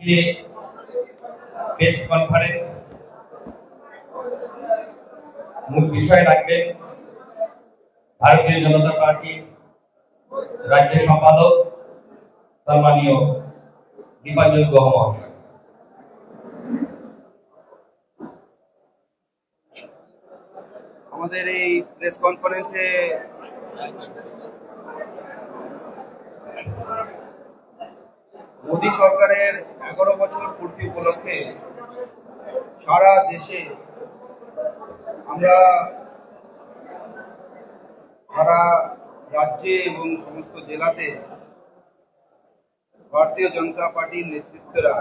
আজকে press conference মূল বিষয় রাখবেন ভারতীয় জনতা পার্টির রাজ্য সম্পাদক সম্মানীয় দীপাঞ্জন গুহ মহাশয়। আমাদের এই প্রেস কনফারেন্সে মোদী সরকারের এগারো বছর পূর্তি উপলক্ষে সারা দেশে আমরা সারা রাজ্যে এবং সমস্ত জেলাতে ভারতীয় জনতা পার্টির নেতৃত্বরা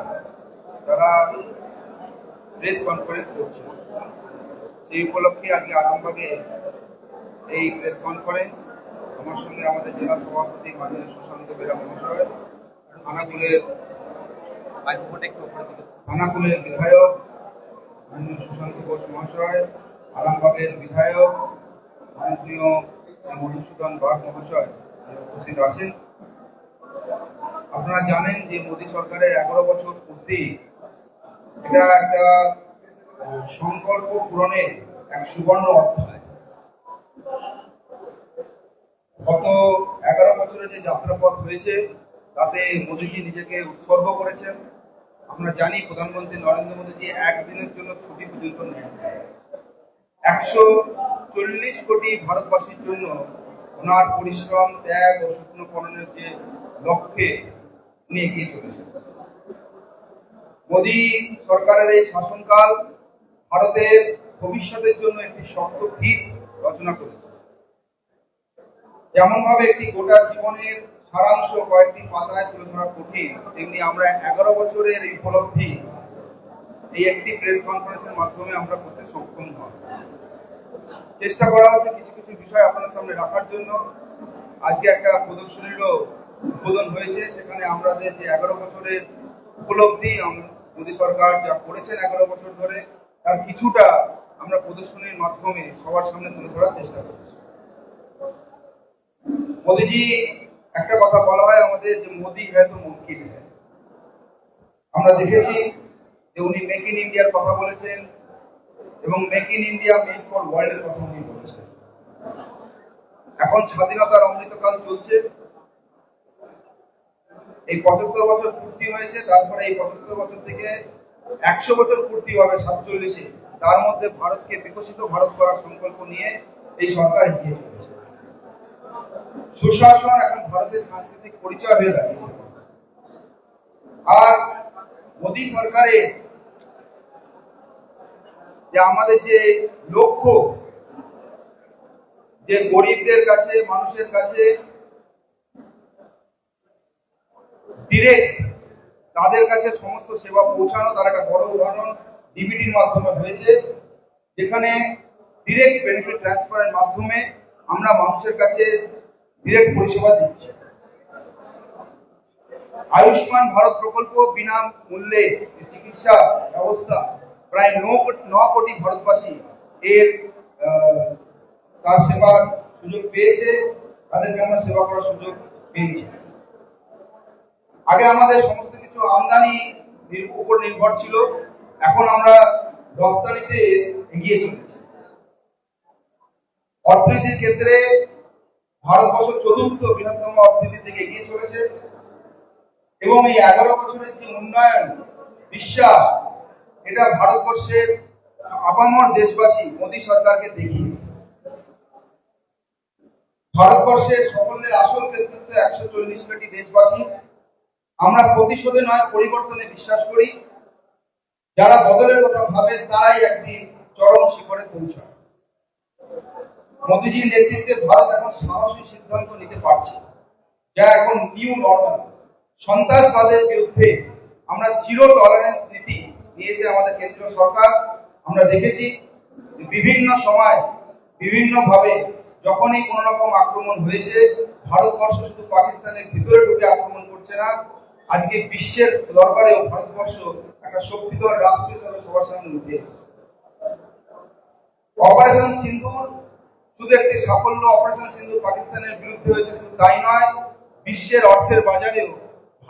তারা প্রেস কনফারেন্স করছে। সেই উপলক্ষে আজকে আরামবাগে এই প্রেস কনফারেন্স আমার সঙ্গে আমাদের জেলা সভাপতি মাননীয় সুশান্ত বেরা মহাশয় থানাকুলের বিধায়ক মাননীয় সুশান্ত ঘোষ মহাশয়, আরামবাগের বিধায়ক মাননীয় মধুসূদন বাগ মহাশয় উপস্থিত আছেন। আপনারা জানেন যে মোদী সরকারের এগারো বছর পূর্তি এটা একটা সংকল্প পূরণের এক সুবর্ণ অধ্যায়। গত এগারো বছরে যে যাত্রাপথ হয়েছে তাতে মোদীজি নিজেকে উৎসর্গ করেছেন। আমরা জানি প্রধানমন্ত্রী নরেন্দ্র মোদীজি একদিনের জন্য ছুটি পর্যন্ত নেন একশো চল্লিশ কোটি ভারতবাসীর জন্য ওনার পরিশ্রম, ত্যাগ ও শুকনো পূরণের যে লক্ষ্যে উনি এগিয়ে চলেছেন। মোদী সরকারের এই শাসনকাল ভারতের ভবিষ্যতের জন্য একটি শক্ত ভিত রচনা করেছে। যেমন ভাবে একটি গোটা জীবনের সারাংশ কয়েকটি পাতায় তুলে ধরা কঠিন। তেমনি আমরা এগারো বছরের এই উপলব্ধি এই একটি প্রেস কনফারেন্সের মাধ্যমে আমরা করতে সক্ষম হব। চেষ্টা করা হচ্ছে কিছু কিছু বিষয় আপনার সামনে রাখার জন্য। আজকে একটা প্রদর্শনীরও উদ্বোধন হয়েছে, সেখানে আমাদের যে এগারো বছরের উপলব্ধি মোদী সরকার যা করেছেন এগারো বছর ধরে, তার কিছুটা আমরা প্রদর্শনীর মাধ্যমে সবার সামনে তুলে ধরার চেষ্টা করছি। মোদীজি একটা কথা বলা হয়, আমাদের যে মোদি হ্যাঁ তো মুমকিন হ্যাঁ। আমরা দেখেছি যে উনি মেক ইন ইন্ডিয়ার কথা বলেছেন এবং make in India make for ওয়ার্ল্ডের কথা উনি বলেছেন। এখন স্বাধীনতার অমৃতকাল চলছে। এই পঁচাত্তর বছর পূর্তি হয়েছে, তারপরে এই পঁচাত্তর বছর থেকে একশো বছর পূর্তি হবে সাতচল্লিশে। তার মধ্যে ভারতকে বিকশিত ভারত করার সংকল্প নিয়ে এই সরকার এগিয়ে চলেছে। সুশাসন এখন ভারতের সাংস্কৃতিক পরিচয় হয়ে দাঁড়িয়েছে আর মোদী সরকারের যে আমাদের যে লক্ষ্য, যে গরিবদের কাছে, মানুষের কাছে তাদের কাছে সমস্ত সেবা পৌঁছানো, তার একটা বড় উদাহরণ ডিবিটির মাধ্যমে হয়েছে, যেখানে ডিরেক্ট বেনিফিট ট্রান্সফারের মাধ্যমে আমরা মানুষের কাছে ডিরেক্ট পরিষেবা দিচ্ছি। আয়ুষ্মান ভারত প্রকল্প বিনা মূল্যে চিকিৎসা ব্যবস্থা প্রায় ন কোটি ভারতবাসী এর তার সেবার সুযোগ পেয়েছে, তাদেরকে আমরা সেবা করার সুযোগ পেয়েছি। আগে আমাদের সমস্ত কিছু আমদানি উপর নির্ভর ছিল, এখন আমরা রপ্তানিতে এগিয়ে চলেছি। অর্থনীতির ক্ষেত্রে ভারতবর্ষ চতুর্থ বৃহত্তম অর্থনীতি থেকে এগিয়ে চলেছে। এবং এই এগারো বছরের যে উন্নয়ন, বিশ্বাস, এটা ভারতবর্ষের আপামর দেশবাসী মোদী সরকারকে দেখিয়েছে ভারতবর্ষের সকলের আসল নেতৃত্ব একশো চল্লিশ কোটি দেশবাসী। আমরা প্রতিশোধে নয়, পরিবর্তনে বিশ্বাস করি। যারা বদলের কথা ভাবে, তারাই একটি চরম শিখরে পৌঁছায় মোদীজির নেতৃত্বে ভারত এখন সাহসী সিদ্ধান্ত নিতে পারছে যা এখন নিউ নর্মাল সন্ত্রাসবাদের বিরুদ্ধে আমরা জিরো টলারেন্স নীতি নিয়েছে আমাদের কেন্দ্রীয় সরকার। আমরা দেখেছি বিভিন্ন সময় বিভিন্ন ভাবে যখনই কোন রকম আক্রমণ হয়েছে, ভারতবর্ষ শুধু পাকিস্তানের ভিতরে ঢুকে আক্রমণ করছে না, আজকে বিশ্বের দরবারেও ভারতবর্ষ একটা শক্তিধর রাষ্ট্র হিসেবে সবার সামনে উঠে এসেছে অপারেশন সিন্ধুর শুধু একটি সাফল্য অপারেশন সিন্ধু পাকিস্তানের বিরুদ্ধে হয়েছে, শুধু তাই নয়, বিশ্বের অর্থের বাজারেও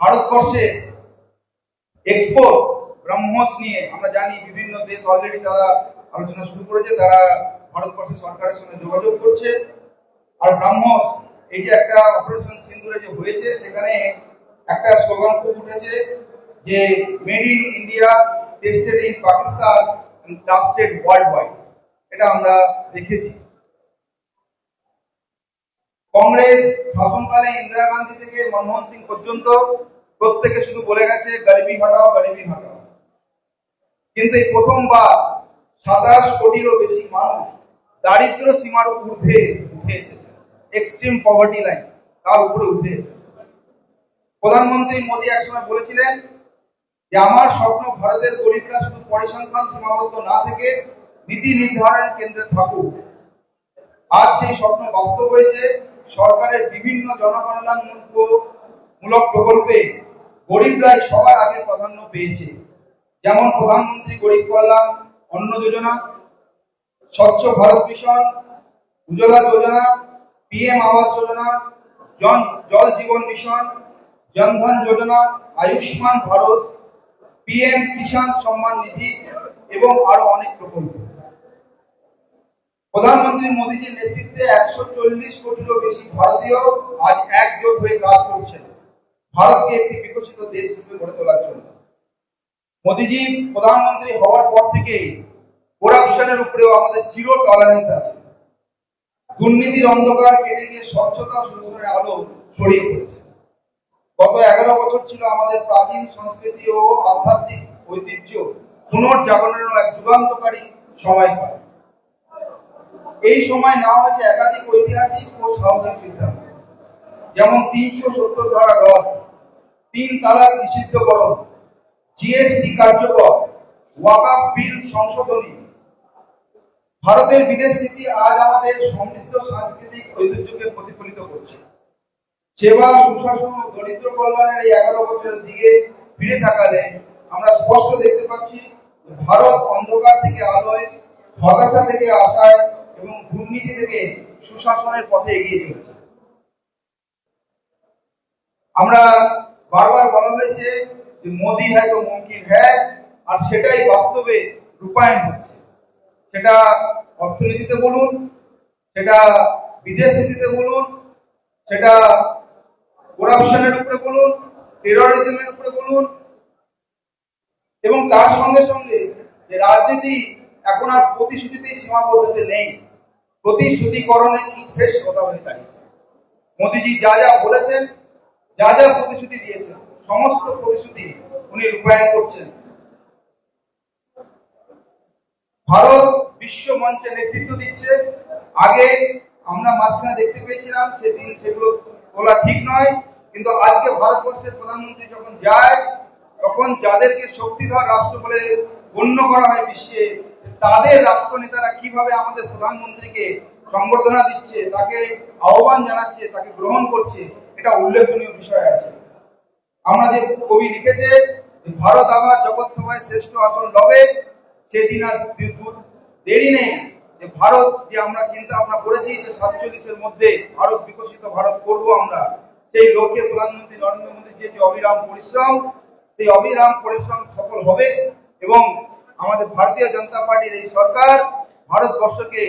ভারতবর্ষে এক্সপোর্ট ব্রহ্মস নিয়ে আমরা জানি বিভিন্ন দেশ অলরেডি তারা আলোচনা শুরু করেছে, তারা ভারতবর্ষের সরকারের সঙ্গে যোগাযোগ করছে। আর ব্রহ্মস, এই যে একটা অপারেশন সিন্দুরে যে হয়েছে, সেখানে একটা স্লোগান খুব উঠেছে যে made in India tested in Pakistan trusted world wide এটা আমরা দেখেছি। কংগ্রেস শাসনকালে ইন্দিরা গান্ধী থেকে মনমোহন সিং পর্যন্ত প্রত্যেকে শুধু বলে গেছে, গরিবি হটাও গরিবি হটাও কিন্তু এই প্রথমবার সাতাশ কোটিরও বেশি মানুষ দারিদ্র সীমার ঊর্ধ্বে উঠে এসেছে। এক্সট্রিম পভার্টি লাইন তার উপরে উঠে এসেছে। প্রধানমন্ত্রী মোদী একসময় বলেছিলেন যে, আমার স্বপ্ন ভারতের গরিবরা শুধু পরিসংখ্যান সীমাবদ্ধ না থেকে নীতি নির্ধারণের কেন্দ্রে থাকুক। আজ সেই স্বপ্ন বাস্তব হয়েছে। সরকারের বিভিন্ন জনকল্যাণমূলক মূলক প্রকল্পে গরিবরাই সবার আগে প্রাধান্য পেয়েছে। যেমন প্রধানমন্ত্রী গরিব কল্যাণ অন্ন যোজনা, স্বচ্ছ Bharat mission, Ujjwala Yojana, PM Awas Yojana, Jan, Jal Jeevan mission Jan Dhan Yojana, Ayushman Bharat, PM Kisan Samman Nidhi এবং আরও অনেক প্রকল্প। প্রধানমন্ত্রী মোদীজির নেতৃত্বে একশো চল্লিশ কোটিরও বেশি ভারতীয় আজ একজোট হয়ে কাজ করছেন। ভারতকে একটি বিকশিত দেশ রূপে গড়ে তোলার জন্য। মোদীজি প্রধানমন্ত্রী হওয়ার পর থেকে করাপশনের উপরেও আমাদের জিরো টলারেন্স আছে। দুর্নীতির অন্ধকার কেটে গিয়ে স্বচ্ছতা শোষণের আলো ছড়িয়ে পড়েছে। গত এগারো বছর ছিল আমাদের প্রাচীন সংস্কৃতি ও আধ্যাত্মিক ঐতিহ্য পুনর্জাগরণের এক যুগান্তকারী সময় সময়কাল এই সময় নেওয়া হয়েছে একাধিক ঐতিহাসিক ও সাহসিক সিদ্ধান্ত। যেমন তিনশো সত্তর ধারা রদ তিন তালাক নিষিদ্ধকরণ জিএসটি কার্যকর, ওয়াকাফ বিল সংশোধনী। ভারতের বিদেশ নীতি আজ আমাদের সমৃদ্ধ সাংস্কৃতিক ঐতিহ্যকে প্রতিফলিত করছে। সেবা, সুশাসন ও দরিদ্র কল্যাণের এই এগারো বছরের দিকে ফিরে তাকালে আমরা স্পষ্ট দেখতে পাচ্ছি, ভারত অন্ধকার থেকে আলোয়, হতাশা থেকে আশায় এবং দুর্নীতি থেকে সুশাসনের পথে এগিয়ে চলেছে। আমরা বারবার বলা হয়েছে যে মোদি হ্যাঁ তো মুমকিন হ্যাঁ আর সেটাই বাস্তবে রূপায়ণ হচ্ছে। সেটা অর্থনীতিতে বলুন, সেটা বিদেশ নীতিতে বলুন, সেটা করাপশনের উপরে বলুন টেরোরিজমের উপরে বলুন, এবং তার সঙ্গে সঙ্গে যে রাজনীতি এখন আর প্রতিশ্রুতিতেই সীমাবদ্ধতে নেই। প্রতিশ্রুতিকরণের শেষ কথা হয়ে দাঁড়িয়েছে। মোদিজি যা যা বলেছেন, যা যা প্রতিশ্রুতি দিয়েছেন, সমস্ত প্রতিশ্রুতি উনি রূপায়ণ করছেন। ভারত বিশ্ব মঞ্চে নেতৃত্ব দিচ্ছে। আগে আমরা মাঝখানে দেখতে পেয়েছিলাম, সেদিন সেগুলো তোলা ঠিক নয়, কিন্তু আজকে ভারতবর্ষের প্রধানমন্ত্রী যখন যায়, তখন যাদেরকে শক্তিধর রাষ্ট্র বলে গণ্য করা হয় বিশ্বে তাদের রাষ্ট্রনেতারা কীভাবে আমাদের প্রধানমন্ত্রীকে সংবর্ধনা দিচ্ছে, তাকে আহ্বান জানাচ্ছে, তাকে গ্রহণ করছে, এটা উল্লেখনীয় বিষয় আছে। আমরা যে কবি লিখেছে ভারত আবার জগৎ সভায় শ্রেষ্ঠ আসন লবে, সেদিন আর দেরি নেই। যে ভারত যে আমরা চিন্তা ভাবনা করেছি, যে সাতচল্লিশের মধ্যে ভারত বিকশিত ভারত করব আমরা, সেই লক্ষ্যে প্রধানমন্ত্রী নরেন্দ্র মোদীর যে অবিরাম পরিশ্রম, সেই অবিরাম পরিশ্রম সফল হবে এবং আমাদের ভারতীয় জনতা পার্টির এই সরকার ভারতবর্ষকে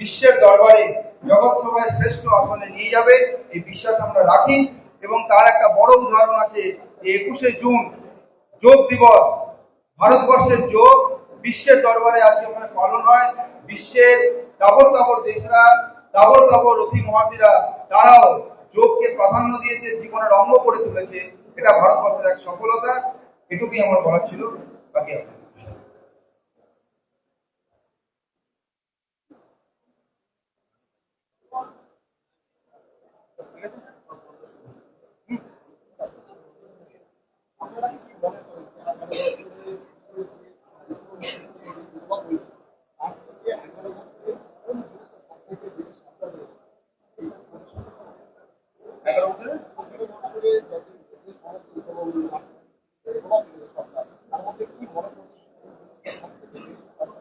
বিশ্বের দরবারে জগৎ সভায় শ্রেষ্ঠ আসনে নিয়ে যাবে, এই বিশ্বাস আমরা রাখি। এবং তার একটা বড় উদাহরণ আছে যে একুশে জুন যোগ দিবস। ভারতবর্ষের যোগ বিশ্বের দরবারে আজকে ওখানে পালন হয়। বিশ্বের তাবর তাবর দেশরা তাবর তাবর রথি মহাতিরা তারাও যোগকে প্রাধান্য দিয়েছে, জীবনের অঙ্গ করে তুলেছে। এটা ভারতবর্ষের এক সফলতা। এটুকুই আমার বলার ছিল। বাকি আপনার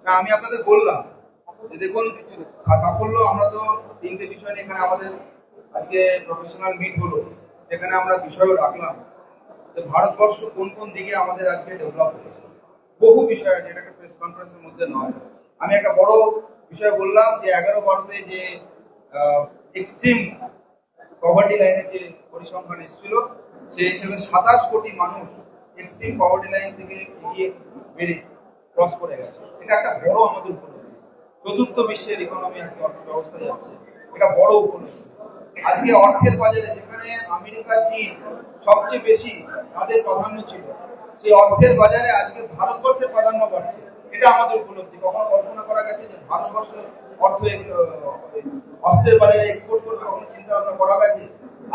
না, আমি আপনাদের বললাম যে দেখুন সাফল্য আমরা তো তিনটে বিষয় নিয়ে এখানে আমাদের আজকে প্রফেশনাল মিট হলো, সেখানে আমরা বিষয়ও রাখলাম। ভারতবর্ষ কোন কোন দিকে আমাদের আজকে ডেভেলপ হয়েছে। বহু বিষয় আছে এটাকে প্রেস কনফারেন্সের মধ্যে নয়। আমি একটা বড় বিষয় বললাম যে এগারো বারোতে যে এক্সট্রিম পভার্টি লাইনের যে পরিসংখ্যান এসেছিল, সেই হিসেবে সাতাশ কোটি মানুষ এক্সট্রিম পভার্টি লাইন থেকে এগিয়ে বেড়ে ক্রস করে গেছে। এটা একটা বড় আমাদের উপলব্ধি। চতুর্থ বিশ্বের ইকোনমি আজকে অর্থ ব্যবস্থা যাচ্ছে, এটা বড় উপলব্ধি। আজকে অর্থের বাজারে যেখানে আমেরিকা চীন সবচেয়ে বেশি তাদের প্রাধান্য ছিল, সেই অর্থের বাজারে আজকে ভারতবর্ষের প্রাধান্য বাড়ছে। এটা আমাদের উপলব্ধি। কখনো কল্পনা করা গেছে যে ভারতবর্ষ অর্থ অস্ত্রের বাজারে এক্সপোর্ট করবে? কখনো চিন্তা ভাবনা করা গেছে?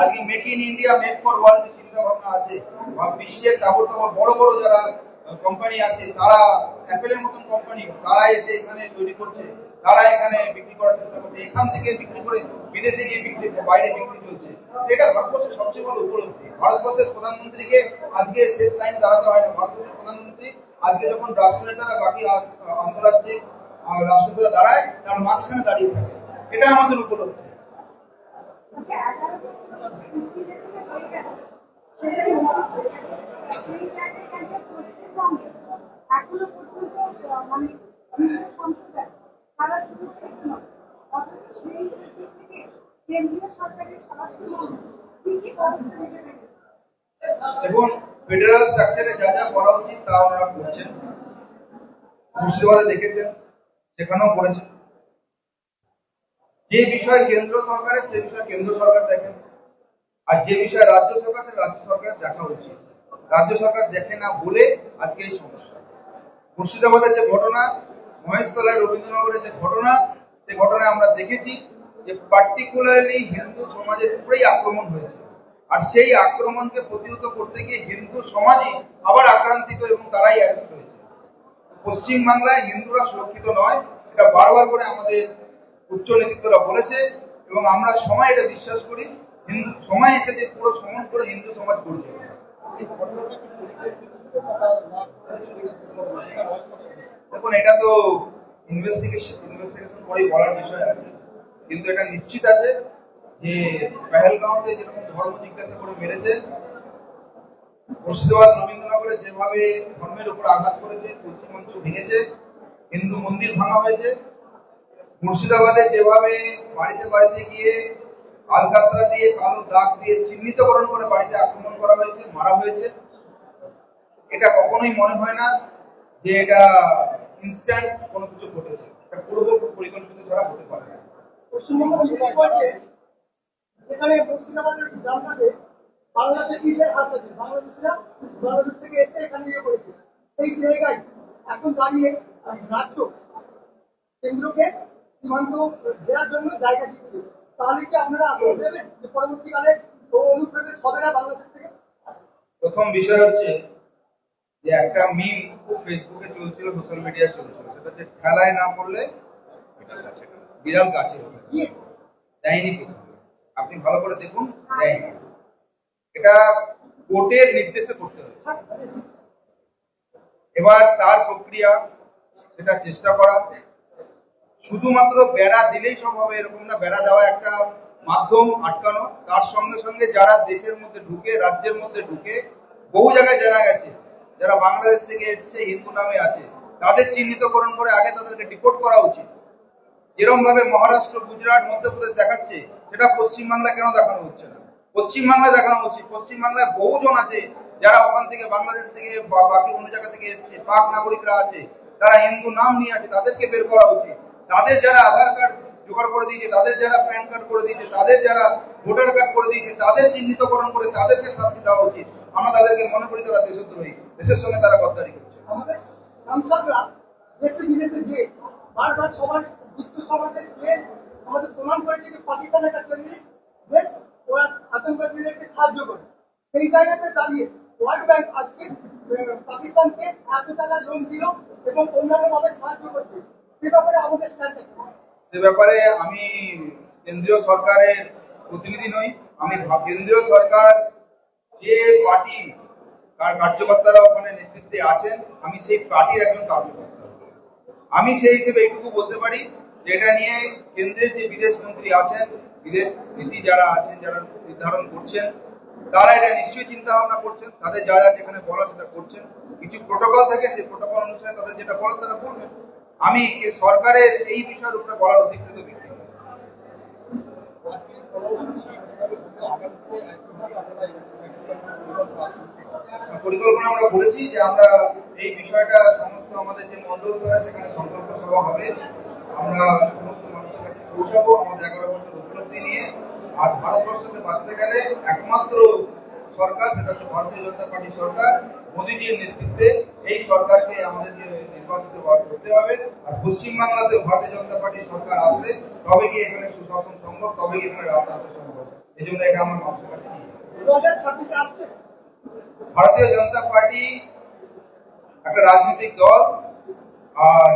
আজকে make in India make for world যে চিন্তা ভাবনা আছে, বা বিশ্বের তাবর তাবর বড় বড় যারা কোম্পানি আছে, তারা অ্যাপেলের মতন কোম্পানি তারা এসে এখানে তৈরি করছে। তারা এখানে বিক্রি করার চেষ্টা করছে, এখান থেকে বিক্রি করে বিদেশে গিয়ে বিক্রি বাইরে বিক্রি চলছে। এটা ভারতবর্ষের সবচেয়ে বড় উপলব্ধি। ভারতবর্ষের প্রধানমন্ত্রীকে আজকে শেষ লাইনে দাঁড়াতে হয় না। ভারতবর্ষের প্রধানমন্ত্রী আজকে যখন রাষ্ট্রনেতারা বাকি আ- আন্তর্জাতিক রাষ্ট্রনেতারা দাঁড়ায়, তার মাঝখানে দাঁড়িয়ে থাকে। এটা আমাদের উপলব্ধি। এখনও পর্যন্ত মানে তারা শুধু স্ট্রাকচারে যা যা করা উচিত তা ওনারা করছেন। মুর্শিদাবাদে দেখেছেন, সেখানেও করেছেন। যে বিষয় কেন্দ্র সরকারের, সে বিষয় কেন্দ্র সরকার দেখেন। আর যে বিষয় রাজ্য সরকার, সে রাজ্য সরকারের দেখা উচিত। রাজ্য সরকার দেখে না বলে আজকে এই সমস্যা। মুর্শিদাবাদের যে ঘটনা মহেশতলায় রবীন্দ্রনগরের যে ঘটনা, সেই ঘটনায় আমরা দেখেছি যে পার্টিকুলারলি হিন্দু সমাজের উপরেই আক্রমণ হয়েছে। আর সেই আক্রমণকে প্রতিহত করতে গিয়ে হিন্দু সমাজই আবার আক্রান্তিত এবং তারাই অ্যারেস্ট হয়েছে। পশ্চিম বাংলায় হিন্দুরা সুরক্ষিত নয়, এটা বারবার করে আমাদের উচ্চ নেতৃত্বরা বলেছে এবং আমরা সময় এটা বিশ্বাস করি, হিন্দু সময় এসেছে পুরো সমন করে হিন্দু সমাজ করছে দেখুন, এটা তো ইনভেস্টিগেশন ইনভেস্টিগেশন করেই বলার বিষয় আছে। কিন্তু এটা নিশ্চিত আছে যে পেহেলগাঁওতে যেরকম ধর্ম জিজ্ঞাসা করে মেরেছে মুর্শিদাবাদ রবীন্দ্রনগরে যেভাবে ধর্মের উপর আঘাত করেছে তুলসী মঞ্চ ভেঙেছে, হিন্দু মন্দির ভাঙা হয়েছে, মুর্শিদাবাদে যেভাবে বাড়িতে বাড়িতে গিয়ে আলকাতরা দিয়ে কালো দাগ দিয়ে চিহ্নিতকরণ করে বাড়িতে আক্রমণ করা হয়েছে, মারা হয়েছে, এটা কখনোই মনে হয় না যে এটা ইনস্ট্যান্ট কোনো কিছু ঘটেছে এটা পূর্ব পরিকল্পিত ছাড়া হতে পারে না। পশ্চিমবঙ্গ যেখানে মুর্শিদাবাদের বাংলাদেশিদের হাত আছে। বাংলাদেশিরা বাংলাদেশ থেকে এসে এখানে ইয়ে করেছে সেই জায়গায় এখন দাঁড়িয়ে রাজ্য কেন্দ্রকে সীমান্ত দেওয়ার জন্য জায়গা দিচ্ছে। তাহলে কি আপনারা আশ্বাস দেবেন যে পরবর্তীকালে অনুপ্রবেশ হবে না বাংলাদেশ থেকে? প্রথম বিষয় হচ্ছে যে একটা মিম ফেসবুকে চলছিল সোশ্যাল মিডিয়ায় চলছিল। সেটা হচ্ছে খেলায় না পড়লে বিড়াল গাছে কি দেয়নি প্রথম। আপনি ভালো করে দেখুন দেয়নি। এটা কোর্টের নির্দেশে করতে হবে এবার তার প্রক্রিয়া সেটা চেষ্টা করা। শুধুমাত্র বেড়া দিলেই সব হবে এরকম না বেড়া দেওয়া একটা মাধ্যম আটকানো। তার সঙ্গে সঙ্গে যারা দেশের মধ্যে ঢুকে রাজ্যের মধ্যে ঢুকে বহু জায়গায় জানা গেছে যারা বাংলাদেশ থেকে এসছে, হিন্দু নামে আছে, তাদের চিহ্নিতকরণ করে আগে তাদেরকে ডিপোর্ট করা উচিত। যেরকম ভাবে মহারাষ্ট্র, গুজরাট, মধ্যপ্রদেশ দেখাচ্ছে, সেটা পশ্চিমবাংলা কেন দেখানো হচ্ছে না? পশ্চিমবাংলায় দেখানো উচিত। পশ্চিমবাংলায় বহুজন আছে যারা ওখান থেকে বাংলাদেশ থেকে বা বাকি অন্য জায়গা থেকে এসছে, পাক নাগরিকরা আছে, তারা হিন্দু নাম নিয়ে আছে, তাদেরকে বের করা উচিত। তাদের যারা আধার কার্ড জোগাড় করে দিয়েছে, তাদের যারা প্যান কার্ড করে দিয়েছে, তাদের যারা ভোটার কার্ড করে দিয়েছে, তাদের চিহ্নিতকরণ করে তাদেরকে শাস্তি দেওয়া উচিত। আমরা তাদেরকে মনে করি তারা দেশদ্রোহী। দেশের সঙ্গে তারা গদ্দারি করছে। আমাদের সাংসদরা দেশে বিদেশে বারবার সবার বিশ্ব সমাজের আমাদের প্রমাণ করেছে যে পাকিস্তান একটা টেররিস্ট দেশ ওরা আতঙ্কবাদীদেরকে সাহায্য করে। সেই জায়গাতে দাঁড়িয়ে ওয়ার্ল্ড ব্যাংক আজকে পাকিস্তানকে এত টাকা লোন দিল এবং অন্যান্য ভাবে সাহায্য করছে। সে ব্যাপারে আমাদের স্ট্যান্ড সে ব্যাপারে আমি কেন্দ্রীয় সরকারের প্রতিনিধি নই আমি কেন্দ্রীয় সরকার যে পার্টি তার কার্যকর্তারা ওখানে নেতৃত্বে আছেন, আমি সেই পার্টির একজন কার্যকর্তা। আমি সেই হিসেবে এইটুকু বলতে পারি যে এটা নিয়ে কেন্দ্রের যে বিদেশ মন্ত্রী আছেন, বিদেশ নীতি যারা আছেন, যারা নির্ধারণ করছেন, তারা এটা নিশ্চয়ই চিন্তা ভাবনা করছেন, তাদের যা যা যেখানে বলা সেটা করছেন। কিছু প্রোটোকল থাকে, সেই প্রোটোকল অনুসারে তাদের যেটা বলা তারা করবেন। আমি সরকারের এই বিষয়ের উপরে বলার অধিকৃত ব্যক্তি। পরিকল্পনা আমরা বলেছি যে আমরা এই বিষয়টা সমস্ত আমাদের যে মন্ডল ধরে সেখানে সংকল্প সভা হবে। আমরা সমস্ত মানুষের কাছে পৌঁছাবো আমাদের এগারো বছর উপলব্ধি নিয়ে। আর ভারতবর্ষকে বাঁচতে গেলে একমাত্র সরকার সেটা হচ্ছে ভারতীয় জনতা পার্টি সরকার, মোদীজির নেতৃত্বে এই সরকারকে আমাদেরকে নির্বাচিত করতে হবে। আর পশ্চিমবাংলাতে ভারতীয় জনতা পার্টি সরকার আসলে তবে কি এখানে সুশাসন সম্ভব, তবে কি এখানে রাজনীতি সম্ভব। এই জন্য এটা আমার মানুষের কাছে দু হাজার ছাব্বিশে আসছে? ভারতীয় জনতা পার্টি, একটা রাজনৈতিক দল, আর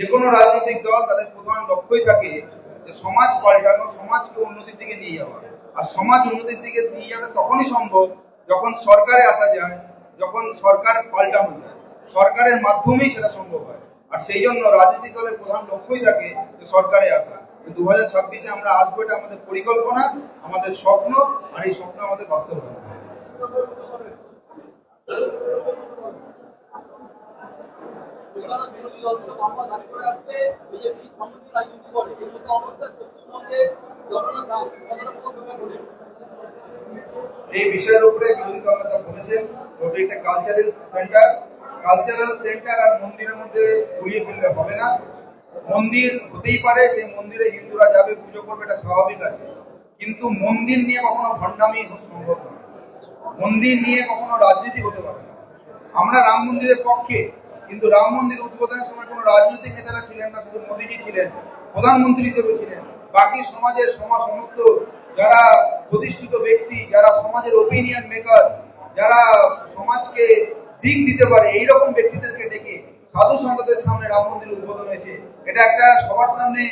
যে কোনো রাজনৈতিক দল তাদের প্রধান লক্ষ্যই থাকে যে সমাজ পাল্টানো, সমাজকে উন্নতির দিকে নিয়ে যাওয়া। আর সমাজ উন্নতির দিকে নিয়ে যাওয়া তখনই সম্ভব যখন সরকারে আসা যায়, যখন সরকার পাল্টানো যায়। সরকারের মাধ্যমেই সেটা সম্ভব হয়। আর সেই জন্য রাজনৈতিক দলের প্রধান লক্ষ্যই থাকে যে সরকারে আসা। দু হাজার ছাব্বিশে আমরা আসব এটা আমাদের পরিকল্পনা, আমাদের স্বপ্ন, আর এই স্বপ্ন আমাদের বাস্তবায়ন হবে। এই বিষয়ের উপরে বিরোধী দল নেতা বলেছেন ওটা একটা কালচারাল সেন্টার কালচারাল সেন্টার আর মন্দিরের মধ্যে ঘুরিয়ে ফেললে হবে না। মন্দির হতেই পারে, সেই মন্দিরে হিন্দুরা যাবে, পুজো করবে, এটা স্বাভাবিক আছে। কিন্তু মন্দির নিয়ে কখনো ভণ্ডামি সম্ভব নয়। মন্দির নিয়ে কখনো রাজনীতি হতে পারে আমরা রাম মন্দিরের পক্ষে, কিন্তু রাম মন্দির উদ্বোধনের সময় কোনো রাজনৈতিক নেতারা ছিলেন না, শুধু মোদীজি ছিলেন, প্রধানমন্ত্রী হিসেবে ছিলেন। বাকি সমাজের সমাজ সমস্ত, যারা প্রতিষ্ঠিত ব্যক্তি, যারা সমাজের ওপিনিয়ন মেকার যারা সমাজকে দিক দিতে পারে, এইরকম ব্যক্তিদেরকে ডেকে সাধু সন্তদের সামনে রাম মন্দির উদ্বোধন হয়েছে। এটা একটা সবার সামনে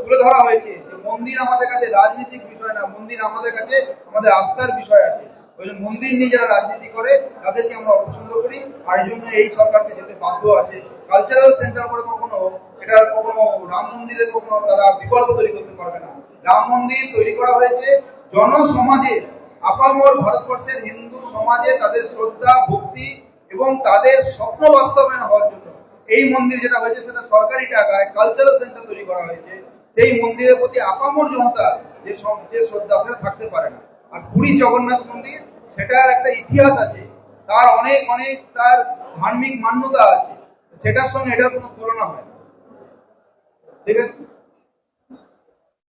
তুলে ধরা হয়েছে যে মন্দির আমাদের কাছে রাজনৈতিক বিষয় না, মন্দির আমাদের কাছে আমাদের আস্থার বিষয় আছে। ওই মন্দির নিয়ে যারা রাজনীতি করে, তাদেরকে আমরা অপছন্দ করি। আর এই জন্য এই সরকারকে যেতে বাধ্য আছে। কালচারাল সেন্টার করে কখনো, এটা কখনো রাম মন্দিরের কখনো তারা বিকল্প তৈরি করতে পারবে না। রাম মন্দির তৈরি করা হয়েছে জনসমাজের আপামর ভারতবর্ষের হিন্দু সমাজে তাদের শ্রদ্ধা, ভক্তি এবং তাদের স্বপ্ন বাস্তবায়ন হওয়ার জন্য এই মন্দির যেটা হয়েছে, সেটা সরকারি টাকায় কালচারাল সেন্টার তৈরি করা হয়েছে। সেই মন্দিরের প্রতি আপামর জনতা যে শ্রদ্ধা সেটা থাকতে পারে না। আর পুরী জগন্নাথ মন্দির, সেটার একটা ইতিহাস আছে। তার অনেক অনেক তার ধার্মিক মান্যতা আছে। সেটার সঙ্গে এটার কোনো তুলনা হয় না। ঠিক আছে?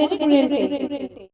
রেস্টুরেন্টে